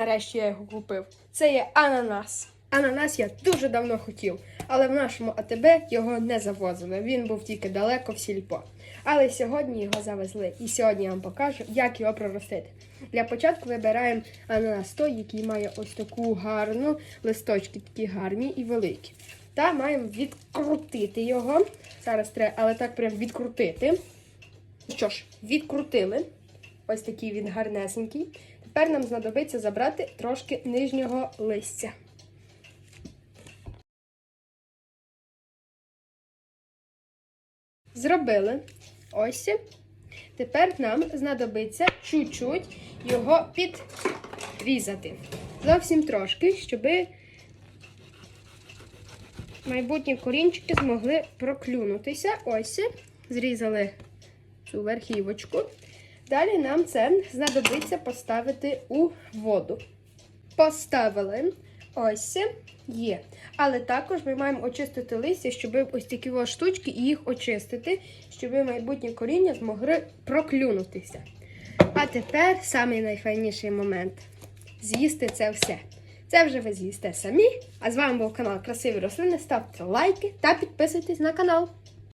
Нарешті я його купив. Це є ананас. Ананас я дуже давно хотів, але в нашому АТБ його не завозили. Він був тільки далеко в сільпо. Але сьогодні його завезли. І сьогодні я вам покажу, як його проростити. Для початку вибираємо ананас той, який має ось таку гарну листочки, такі гарні і великі. Та маємо відкрутити його. Зараз треба, але так прям відкрутити. Що ж, відкрутили. Ось такий він гарнесенький. Тепер нам знадобиться забрати трошки нижнього листя. Зробили. Ось. Тепер нам знадобиться чуть-чуть його підрізати. Зовсім трошки, щоб майбутні корінчики змогли проклюнутися. Ось. Зрізали цю верхівочку. Далі нам це знадобиться поставити у воду. Поставили. Ось є. Але також ми маємо очистити листя, щоб ось такі штучки і їх очистити, щоб майбутнє коріння змогли проклюнутися. А тепер самий найфайніший момент з'їсти це все. Це вже ви з'їсте самі. А з вами був канал Красиві рослини. Ставте лайки та підписуйтесь на канал.